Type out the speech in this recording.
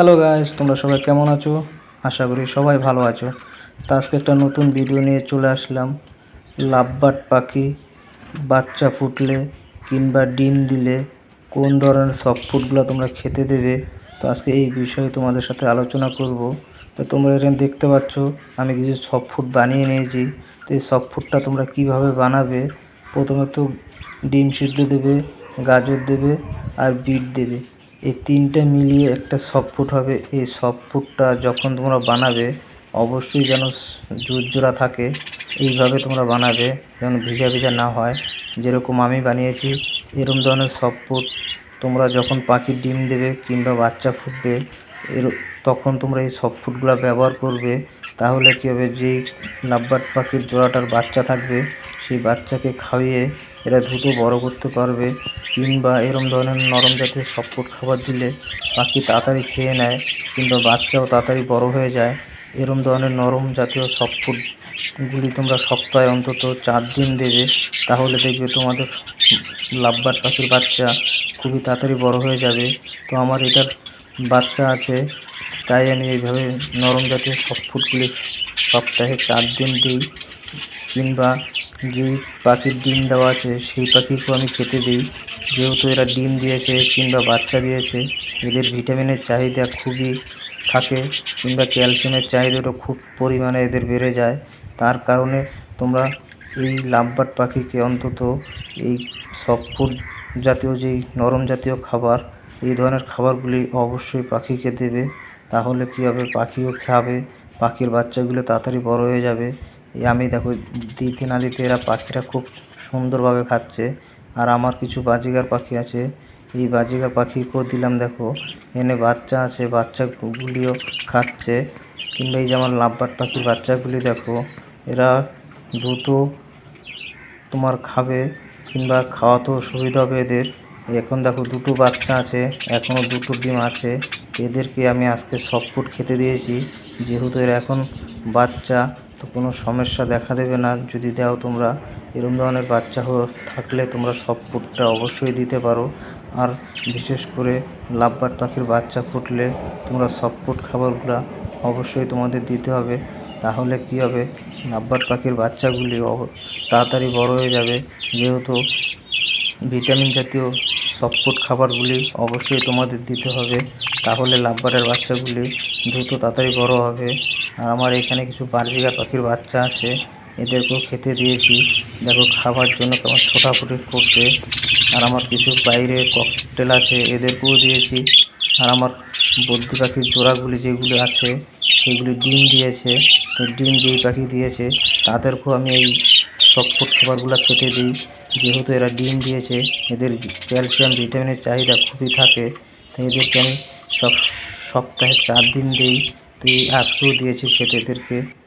Hello guys, তোমরা সবাই কেমন আছো? আশা করি সবাই ভালো আছো। তো আজকে একটা নতুন ভিডিও নিয়ে চলে আসলাম। লাভবার্ড পাখি, বাচ্চা ফুটলে কিংবা ডিম দিলে কোন ধরনের সফট ফুডগুলো তোমরা খেতে দেবে? তো আজকে এই বিষয়ে তোমাদের সাথে আলোচনা করব। তো তোমরা এখানে দেখতে পাচ্ছ, আমি কিছু সফট ফুড বানিয়ে নিয়েছি। তো এই সফট ফুডটা তোমরা কীভাবে বানাবে? প্রথমে তো ডিম সিদ্ধ দেবে, গাজর দেবে আর বিট দেবে। এই তিনটে মিলিয়ে একটা সফট হবে। এই সফট ফুডটা যখন তোমরা বানাবে, অবশ্যই যেন জুরজোড়া থাকে। এইভাবে তোমরা বানাবে, যেন ভিজা ভিজা না হয়। যেরকম আমি বানিয়েছি এরকম ধরনের সফট ফুড তোমরা যখন পাখির ডিম দেবে কিংবা বাচ্চা ফুটবে, এর, তখন তোমরা এই সফট ফুডগুলো ব্যবহার করবে। তাহলে কী হবে, যেই লাভবার্ড পাখির জোড়াটার বাচ্চা থাকবে, সেই বাচ্চাকে খাইয়ে এরা দ্রুত বড় করতে পারবে। কিংবা এরম ধরনের নরম জাতীয় সফট খাবার দিলে পাখি তাড়াতাড়ি খেয়ে নেয় কিংবা বাচ্চাও তাড়াতাড়ি বড় হয়ে যায়। এরম ধরনের নরম জাতীয় সফট ফুডগুলি তোমরা সপ্তাহে অন্তত চার দিন দেবে। তাহলে দেখবে তোমাদের লাভবার পাখির বাচ্চা খুবই তাড়াতাড়ি বড় হয়ে যাবে। তো আমার এটার বাচ্চা আছে, তাই আমি এইভাবে নরম জাতীয় সফট ফুডগুলি সপ্তাহে চার দিন দিই। কিংবা যে পাখির ডিম দেওয়া আছে, সেই পাখিকেও আমি খেতে দিই। যেহেতু এরা ডিম দিয়েছে কিংবা বাচ্চা দিয়েছে, এদের ভিটামিনের চাহিদা খুবই থাকে কিংবা ক্যালসিয়ামের চাহিদাটা খুব পরিমাণে এদের বেড়ে যায়। তার কারণে তোমরা এই লাভবার্ড পাখিকে অন্তত এই সফট জাতীয় যেই নরম জাতীয় খাবার, এই ধরনের খাবারগুলি অবশ্যই পাখিকে দেবে। তাহলে কী হবে? পাখিও খাবে, পাখির বাচ্চাগুলো তাড়াতাড়ি বড় হয়ে যাবে। এই আমি দেখো, দিতে না দিতে এরা পাখিরা খুব সুন্দরভাবে খাচ্ছে। আর আমার কিছু বাজিগার পাখি আছে। এই বাজিগার পাখিকেও দিলাম, দেখো। এনে বাচ্চা আছে, বাচ্চাগুলিও খাচ্ছে। কিংবা এই যে আমার লাভবার্ড পাখির বাচ্চাগুলি দেখো। এরা দ্রুত তোমার খাবে কিংবা খাওয়াতেও সুবিধা হবে এদের। এখন দেখো দুটো বাচ্চা আছে এখনও দুটো ডিম আছে। এদেরকে আমি আজকে ফুড খেতে দিয়েছি। যেহেতু এরা এখন বাচ্চা, তো কোনো সমস্যা দেখা দেবে না। যদি দাও তোমরা এরকম ধরনের বাচ্চা থাকলে তোমরা সব ফুডটা অবশ্যই দিতে পারো। আর বিশেষ করে লাভবার পাখির বাচ্চা ফুটলে তোমরা সব ফুড খাবারগুলো অবশ্যই তোমাদের দিতে হবে। তাহলে কী হবে? লাভবার্ড পাখির বাচ্চাগুলি তাড়াতাড়ি বড় হয়ে যাবে। যেহেতু ভিটামিন জাতীয় সফট খাবারগুলি অবশ্যই তোমাদের দিতে হবে। তাহলে লাভবার্ডের বাচ্চাগুলি দ্রুত তাড়াতাড়ি বড় হবে। আর আমার এখানে কিছু বার্জিকা পাখির বাচ্চা আছে। এদেরকেও খেতে দিয়েছি। দেখো, খাবার জন্য কেমন ছোটাফুটি করছে। আর আমার কিছু বাইরে ককটেল আছে, এদেরকেও দিয়েছি। আর আমার বদ্যি পাখির জোড়াগুলি যেগুলি আছে, সেগুলি ডিম দিয়েছে। তো ডিম যেই পাখি দিয়েছে, তাদেরকেও আমি এই সফট খাবারগুলো খেতে দিই। যেহেতু এরা ডিম দিয়েছে, এদের ক্যালসিয়াম, ভিটামিনের চাহিদা খুবই থাকে। তাই এদেরকে আমি সব সপ্তাহে চার দিন দিই। তো এই আজকেও দিয়েছি খেতে এদেরকে।